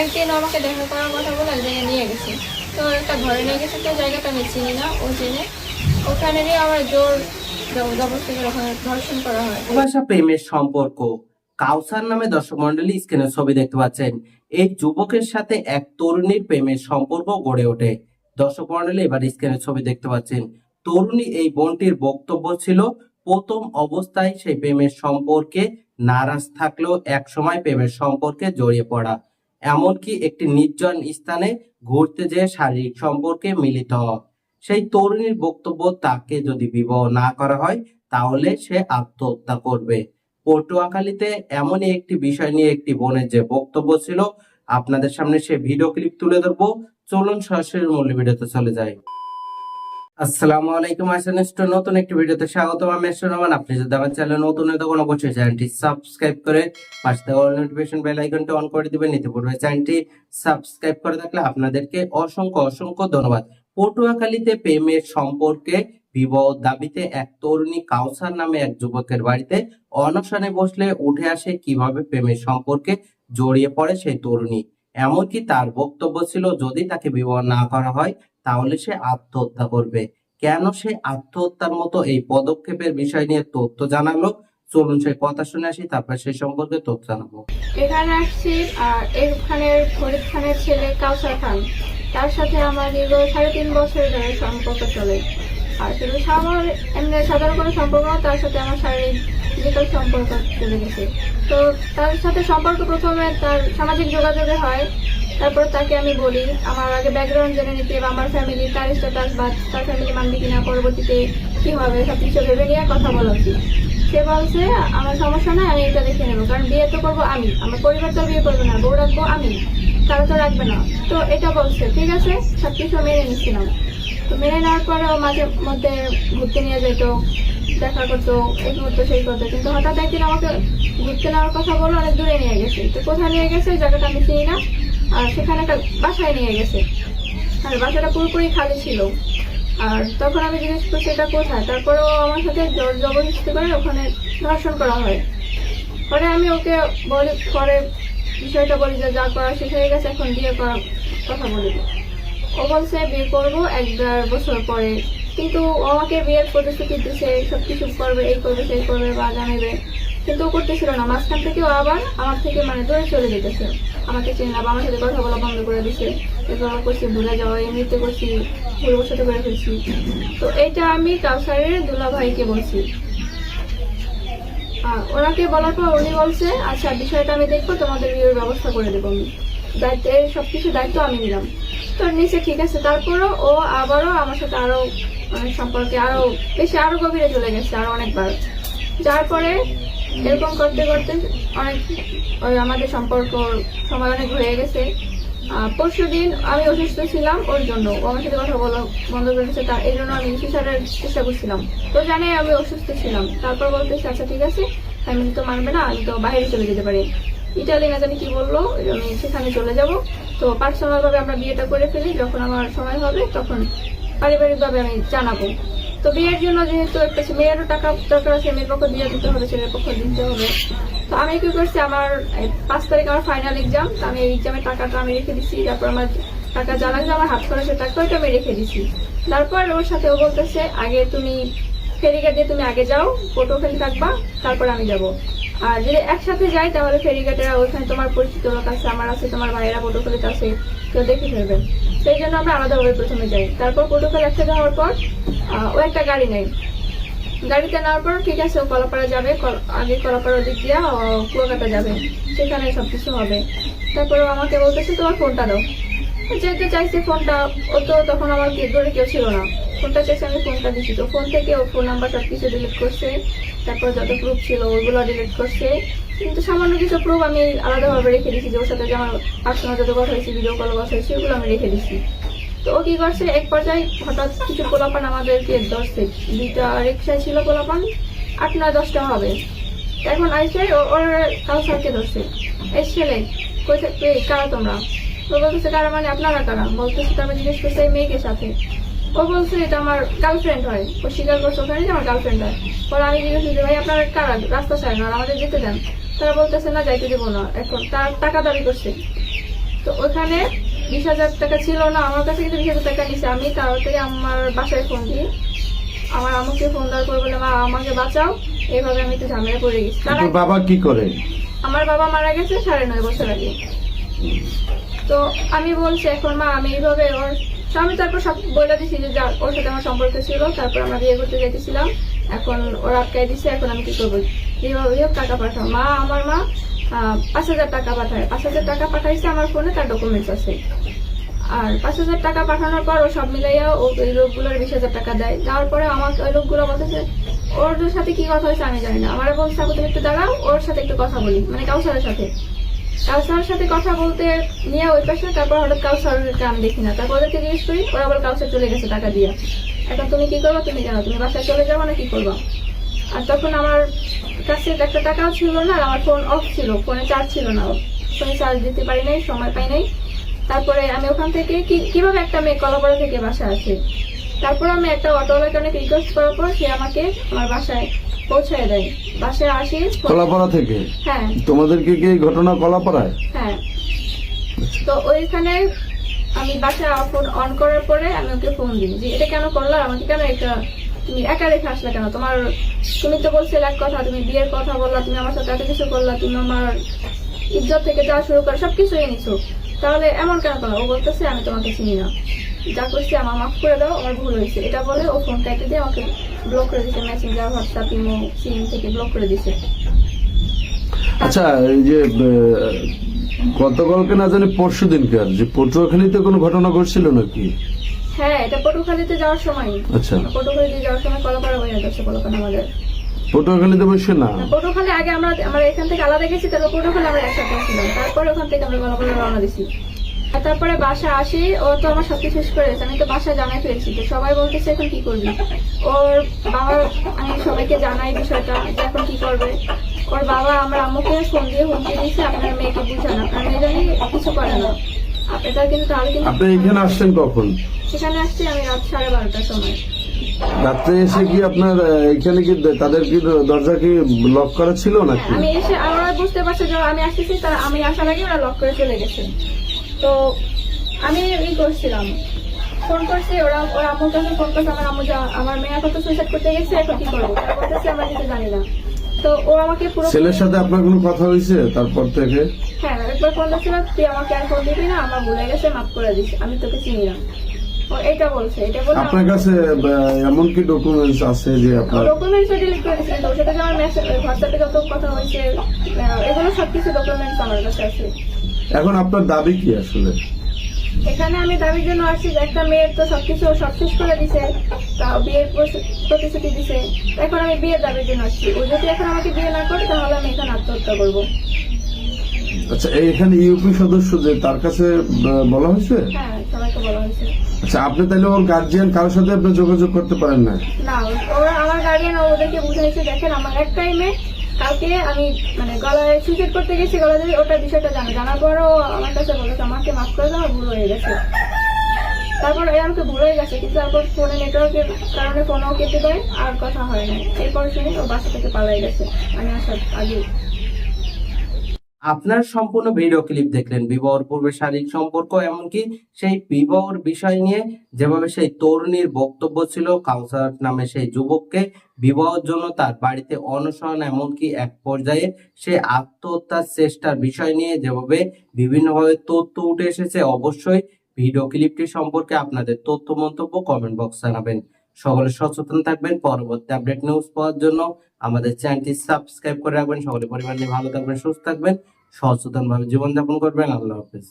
একদিন ও আমাকে দেখা করার কথা বলে এক জায়গায় নিয়ে গেছে? তো একটা ঘরে নিয়ে গেছে, তো জায়গাটা আমি চিনি না, ও জেনে ওখানে নিয়ে আমার জোর জবরদস্তি ওখানে ধর্ষণ করা হয়। ভালোবাসা প্রেমের সম্পর্ক। কাউসার নামে দর্শক মন্ডলী স্ক্রিনে ছবি দেখতে পাচ্ছেন। এই যুবকের সাথে এক তরুণীর প্রেমের সম্পর্ক গড়ে ওঠে। দর্শক মন্ডলী এবার স্ক্রিনে ছবি দেখতে পাচ্ছেন। তরুণী এই বোনটির বক্তব্য ছিল, প্রথম অবস্থায় সেই প্রেমের সম্পর্কে নারাজ থাকলেও এক সময় প্রেমের সম্পর্কে জড়িয়ে পড়া। এমনকি একটি নির্জন স্থানে ঘুরতে যেয়ে শারীরিক সম্পর্কে মিলিত। সেই তরুণীর বক্তব্য তাকে যদি বিবাহ না করা হয়, তাহলে সে আত্মহত্যা করবে। পটুয়াখালীতে এমনই একটি বিষয় নিয়ে একটি বোনের যে বক্তব্য ছিল, আপনাদের সামনে সে ভিডিও ক্লিপ তুলে ধরবো। চলুন সরাসরি মূল্য ভিডিওতে চলে যাই। আসসালামু আলাইকুম আসানিস্ট নতুন একটি ভিডিওতে স্বাগত আমি রহমান। আপনি যদি আমার চ্যানেল নতুন হয়ে তখন অবশ্যই চ্যানেলটি সাবস্ক্রাইব করে পাশে থাকা নোটিফিকেশন বেল আইকনটি অন করে দিবেন। নিতে পূর্বে চ্যানেলটি সাবস্ক্রাইব করে থাকলে আপনাদেরকে অসংখ্য অসংখ্য ধন্যবাদ। পটুয়াখালীতে প্রেমের সম্পর্কে বিবাহ দাবিতে এক তরুণী কাউসার নামে এক যুবকের বাড়িতে অনশনে বসলে উঠে আসে কীভাবে প্রেমের সম্পর্কে জড়িয়ে পড়ে সেই তরুণী। এমনকি তার বক্তব্য ছিল, যদি তাকে বিবাহ না করা হয় তাহলে সে আত্মহত্যা করবে। কেন সে আত্মহত্যার মতো এই পদক্ষেপের বিষয় নিয়ে তথ্য জানালো? চলুন সেই কথা শুনে আসি, তারপর সেই সম্পর্কে তথ্য জানাব। এখানে আসছি, আর ফরিদ খানের ছেলে কাউসার খান। তার সাথে আমার দীর্ঘ সাড়ে তিন বছর ধরে সম্পর্ক চলে। আর শুধু আমার এমনি সাধারণ কোনো সম্পর্ক তার সাথে আমার শারীরিক সম্পর্ক চলে গেছে। তো তার সাথে সম্পর্ক প্রথমে তার সামাজিক যোগাযোগে হয়। তারপর তাকে আমি বলি, আমার আগে ব্যাকগ্রাউন্ড জেনে নিতে বা আমার ফ্যামিলি তার স্ট্যাটাস বা তার ফ্যামিলি মানবে কিনা পরবর্তীতে কি হবে সব কিছু ভেবে নিয়ে কথা বলা উচিত। সে বলছে, আমার সমস্যা নাই, আমি এটা দেখে নেব, কারণ বিয়ে তো করব আমি, আমার পরিবার তো বিয়ে করবে না, বউ রাখব আমি তারা তো রাখবে না। তো এটা বলছে, ঠিক আছে, সবকিছু মেনে নিচ্ছিলাম তো মেনে নেওয়ার পরে ও মাঝে মধ্যে ঘুরতে নিয়ে যেত, দেখা করতো, এই করতো সেই করতো, কিন্তু হঠাৎ একদিন আমাকে ঘুরতে নেওয়ার কথা বলে অনেক দূরে নিয়ে গেছে। তো কোথায় নিয়ে গেছে জায়গাটা আমি চিনি না। আর সেখানে একটা বাসায় নিয়ে গেছে। আর বাসাটা পুরোপুরি খালি ছিল। আর তখন আমি জিজ্ঞেস করছি, এটা কোথায়? তারপরে ও আমার সাথে জোর জবরদস্তি করে ওখানে ধর্ষণ করা হয়। পরে আমি ওকে বলি, পরে বিষয়টা বলি যে যা করা শেষ হয়ে গেছে, এখন বিয়ে করার কথা বলি। ও বলছে, বিয়ে করব এক বছর পরে কিন্তু আমাকে বিয়ের প্রতিশ্রুতি দিছে সব কিছু করবে, এই করবে, সেই করবে বা জানাবে কিন্তু ও করতেছিল না। মাঝখান থেকে ও আবার আমার থেকে মানে দূরে চলে যেতেছে। আমাকে চেনে না বা আমার সাথে কথা বলা বন্ধ করে দিছে। এরপর করছি ভুলে যাওয়া এমনিতে করছি ভুল বসাতে করে ফেলছি তো এটা আমি কাউসারের দুলা ভাইকে বলছি ওনাকে বলার পর উনি বলছে আচ্ছা বিষয়টা আমি দেখব, তোমাদের বিয়ের ব্যবস্থা করে দেবো আমি। দায়িত্ব এই সবকিছু দায়িত্ব আমি নিলাম। তো নিচে ঠিক আছে। তারপরও ও আবারও আমার সাথে আরও মানে সম্পর্কে আরও বেশি, আরও গভীরে চলে গেছে আরও অনেকবার। যার পরে এরকম করতে করতে অনেক ওই আমাদের সম্পর্ক সময় অনেক হয়ে গেছে পরশু দিন আমি অসুস্থ ছিলাম, ওর জন্য। আমার সাথে কথা বলা, বন্ধ করেছে তা, এই জন্য আমি সুসারের চেষ্টা করছিলাম। তো জানে আমি অসুস্থ ছিলাম। তারপর বলতেছে আচ্ছা ঠিক আছে ফ্যামিলি তো মানবে না, আমি তো বাইরে চলে যেতে পারি। ইটালি না জানি কি বলল, আমি সেখানে চলে যাব। তো পার্সোনাল ভাবে আমরা বিয়েটা করে ফেলি, যখন আমার সময় হবে, তখন পারিবারিক ভাবে আমি জানাব। তো বিয়ের জন্য যেহেতু একটা মেয়েরও টাকা দরকার আছে, মেয়ের পক্ষ দিয়ে দিতে হবে, ছেলের পক্ষ দিতে হবে। তো আমি কি করছি, আমার পাঁচ তারিখ আমার ফাইনাল এক্সাম তো আমি এই এক্সামের টাকাটা আমি রেখে দিছি, তারপর আমার টাকা যা লাগবে আমার হাত খরচের টাকা, ওইটা আমি রেখে দিছি। তারপর ওর সাথে ও বলতেছে, আগে তুমি ফেরিঘাট দিয়ে তুমি আগে যাও পটুয়াখালী থাকবা, তারপর আমি যাব। আর যদি একসাথে যাই, তাহলে ফেরিঘাটের ওইখানে তোমার পরিচিত লোক আছে, আমার আছে, তোমার ভাইয়েরা পটুয়াখালীতে আছে কেউ দেখে ফেলবে সেই জন্য আমরা আলাদাভাবে প্রথমে যাই। তারপর পটুয়াখালী একসাথে হওয়ার পর ও একটা গাড়ি নেয় গাড়িতে নেওয়ার পর ঠিক আছে, ও কলাপাড়া যাবে আগে কলাপাড়া দিক দিয়ে কুয়াকাটা যাবে। সেখানে সবকিছু হবে। তারপরে আমাকে বলতেছে, তোমার ফোনটা দাও। যেহেতু চাইছে ফোনটা, ও তো তখন আমার কি ধরে কেউ ছিল না। ফোনটা চাইছে, আমি ফোনটা দিচ্ছি তো ফোন থেকে ও ফোন নাম্বার সব কিছু ডিলিট করছে। তারপর যত প্রুফ ছিল ওইগুলো ডিলিট করছে। কিন্তু সামান্য কিছু প্রুফ আমি আলাদাভাবে রেখে দিচ্ছি যে ওর সাথে যে আমার পার্সোনাল যত কথা হয়েছে ভিডিও কল কথা হয়েছে ওগুলো আমি রেখে দিচ্ছি তো ও কি করছে, এক পর্যায়ে হঠাৎ কিছু পোলাপান আমাদেরকে ধরছে দুইটা রিক্সায় ছিল পোলাপান, আট নয়, দশটা হবে। এখন আইসে ওর কাউসারকে ধরছে? এই ছেলে, কই কারা তোমরা? ও বলতেছে, কারা মানে আপনারা কারা? বলতেছে, তো আমি জিজ্ঞেস করছি, এই মেয়েকে সাথে। ও বলছে এটা আমার গার্লফ্রেন্ড হয়। ও স্বীকার করছে ওখানে যে আমার গার্লফ্রেন্ড হয়। পরে আমি জিজ্ঞেস করছি ভাই আপনারা কারা? রাস্তা ছাড়েন আর আমাদের যেতে দেন। তারা বলতেছে না যাইতে দেবো না। এখন তার টাকা দাবি করছে। তো ওখানে বিশ হাজার টাকা ছিল না আমার কাছে কিন্তু বিশ হাজার টাকা নিছে। আমি তাড়াতাড়ি আমার বাসায় ফোন দিই। আমার আমাকে ফোন দেওয়ার পর বলে মা আমাকে বাঁচাও। এইভাবে আমি একটু ঝামেলা পড়ে গেছি। বাবা কি করে? আমার বাবা মারা গেছে সাড়ে নয় বছর আগে। তো আমি বলছি এখন মা, আমি এইভাবে ওর, আমি তারপর সব বলে দিছি যে ওর সাথে আমার সম্পর্ক ছিল, তারপর আমরা বিয়ে করতে যেতেছিলাম এখন ওরা আটকাই দিছে, এখন আমি কি করব? এইভাবে হোক টাকা পাঠাও। মা, আমার মা পাঁচ হাজার টাকা পাঠায়। পাঁচ হাজার টাকা পাঠাইছে, আমার ফোনে তার ডকুমেন্টস আছে। আর পাঁচ হাজার টাকা পাঠানোর পর ও সব মিলাইয়া ও ওই লোকগুলোর বিশ হাজার টাকা দেয়। দেওয়ার পরে আমাকে ওই লোকগুলো বলতেছে, ওর সাথে কি কথা হয়েছে আমি জানি না। আমার বলছে তুমি একটু দাঁড়াও, ওর সাথে একটু কথা বলি। মানে কাউসারের সাথে। কাউসারের সাথে কথা বলতে নিয়ে ওই পাশে তারপর হঠাৎ কাউসারকে আমি দেখি না। তারপর ওদেরকে জিজ্ঞেস করি, ওরা আবার কাউসার চলে গেছে টাকা দিয়ে। এখন তুমি কি করব? তুমি জানো তুমি বাসায় চলে যাব না কি করব? আর তখন আমার কাছে একটা টাকাও ছিল না আমার ফোন অফ ছিল ফোনে চার্জ ছিল না। ফোনে চার্জ দিতে পারি নাই, সময় পাই নাই। তারপরে আমি ওখান থেকে কীভাবে একটা মেয়ে কলাপাড়া থেকে বাসায় আসি? তারপর আমি একটা অটোওয়ালাকে অনেক রিকোয়েস্ট করার পর সে আমাকে আমার বাসায় পৌঁছায় দেয়। বাসায় আসি কলাপাড়া থেকে? হ্যাঁ। তোমাদেরকে কি এই ঘটনা কলাপাড়ায় হ্যাঁ। তো ওইখানে আমি বাসায় ফোন অন করার পরে আমি ওকে ফোন দিই যে এটা কেন করলা? আমাকে কেন এটা তুমি একা রেখে আসলে কেন? তোমার তুমি তো বলছিলে এক কথা তুমি বিয়ের কথা বললা তুমি আমার সাথে এত কিছু করলা তুমি আমার ইজ্জত থেকে যা শুরু করে সবকিছুই নিছো। তাহলে এমন কেন করো ও বলতেছে আমি তোমাকে চিনি না। যা করছি আমার মাফ করে দাও আমার ভুল হয়েছে। এটা বলে ও ফোন কেটে দিয়ে আমাকে ব্লক করে দিছে মেসেঞ্জার হোয়াটসঅ্যাপ ইমো সিম থেকে ব্লক করে দিছে। আচ্ছা এই যে গতকালকে না জানি পরশু দিনকার যে পটুয়াখালীতে কোনো ঘটনা ঘটছিল নাকি? হ্যাঁ এটা পটুখালীতে যাওয়ার সময়। আচ্ছা। পটুখালীতে যাওয়ার সময় কলাপাড়া হয়ে যাচ্ছে কলকাতা আমাদের। পটুয়াখালীতে বসে না? পটুখালী আগে আমরা আমরা এখান থেকে আলাদা গেছি তারপর পটুখালী আমরা একসাথে ছিলাম তারপরে ওখান থেকে আমরা কলাপাড়া রওনা দিছি। তারপরে বাসা আসি ও তো আমার সবকিছু শেষ করে আমি তো বাসা জানাই ফেলছি তো সবাই বলতেছে এখন কি করবি? ওর বাবা আমি সবাইকে জানাই বিষয়টা যে এখন কি করবে। ওর বাবা আমার আম্মুকে ফোন দিয়ে হুমকি দিয়েছে আপনার মেয়েকে বুঝান আপনার মেয়ে জানি কিছু করে না। এটা কিন্তু তাহলে কিন্তু আপনি এখানে আসছেন কখন? সেখানে আসছি আমি রাত সাড়ে বারোটার সময়। রাত্রে এসে কি আপনার এখানে কি তাদের কি দরজা কি লক করা ছিল নাকি? আমি এসে বুঝতে পারছি যে আমি আসতেছি তার আমি আসার আগে ওরা লক করে চলে গেছে। তো আমি ই করছিলাম। ফোন করছি ওরা ওরা আম্মুর কাছে ফোন করছে আমার আম্মু যা- আমার মেয়ে এখন তো সুইসাইড করতে গেছে এখন কি করব? বলতেছে আমরা কিছু জানি না। তো ও আমাকে পুরো ছেলের সাথে আপনার কোনো কথা হয়েছে তারপর থেকে? হ্যাঁ একবার ফোন দিচ্ছিল তুই আমাকে আর ফোন দিবি না আমার ভুলে গেছে মাফ করে দিস আমি তোকে চিনি না। ও এটা বলছে এটা বলে আপনার কাছে আহ, এমন কি ডকুমেন্টস আছে যে আপনার ডকুমেন্টস ডিলিট করে দিয়েছিলেন তো সেটা আমার মেসেজ হোয়াটসঅ্যাপে যত কথা হয়েছে এগুলো সবকিছু ডকুমেন্টস আমার কাছে আছে। এখন আপনার দাবি কি আসলে? এখানে আমি দাবির জন্য আসছি যে একটা মেয়ের তো সবকিছু সব শেষ করে দিছে তা বিয়ের প্রতিশ্রুতি দিছে। এখন আমি বিয়ের দাবির জন্য আসছি। ও যদি এখন আমাকে বিয়ে না করে তাহলে আমি এখানে আত্মহত্যা করব। আচ্ছা এখানে ইউপি সদস্য যে তার কাছে বলা হয়েছে? হ্যাঁ বলা হয়েছে। আচ্ছা আপনি তাহলে ওর গার্জিয়ান কারোর সাথে আপনি যোগাযোগ করতে পারেন না? না ওরা আমার গার্ডিয়ান ওদেরকে বুঝাইছে দেখেন আমার একটাই টাইমে কালকে আমি মানে গলায় সুইসাইড করতে গেছি, গলা দিয়ে ওটা বিষয়টা জানো। জানার পরও আমার কাছে বলেছে আমাকে মাফ করে দাও, ভুল হয়ে গেছে। তারপর এই আমাকে ভুল হয়ে গেছে, কিন্তু তারপর ফোনে নেটওয়ার্কের কারণে ফোনও কেটে দেয়, আর কথা হয় না। এরপর শুনে ও বাসা থেকে পালাই গেছে। আমি আসার আগে আপনার সম্পূর্ণ ভিডিও ক্লিপ দেখলেন। বিবাহর পূর্বে শারীরিক সম্পর্ক, এমনকি সেই বিবাহর বিষয় নিয়ে যেভাবে সেই তরুণীর বক্তব্য ছিল কাউসার নামে সেই যুবককে বিবাহের জন্য তার বাড়িতে অনশন, এমনকি এক পর্যায়ে সে আত্মহত্যার চেষ্টার বিষয় নিয়ে যেভাবে বিভিন্নভাবে তথ্য উঠে এসেছে, অবশ্যই ভিডিও ক্লিপটি সম্পর্কে আপনাদের তথ্য মন্তব্য কমেন্ট বক্স জানাবেন। সকলে সচেতন থাকবেন। পরবর্তী আপডেট নিউজ পাওয়ার জন্য আমাদের চ্যানেলটি সাবস্ক্রাইব করে রাখবেন। সকলে পরিবার নিয়ে ভালো থাকবেন, সুস্থ থাকবেন। সচেতন ভাবে জীবনযাপন করবেন। আল্লাহ হাফেজ।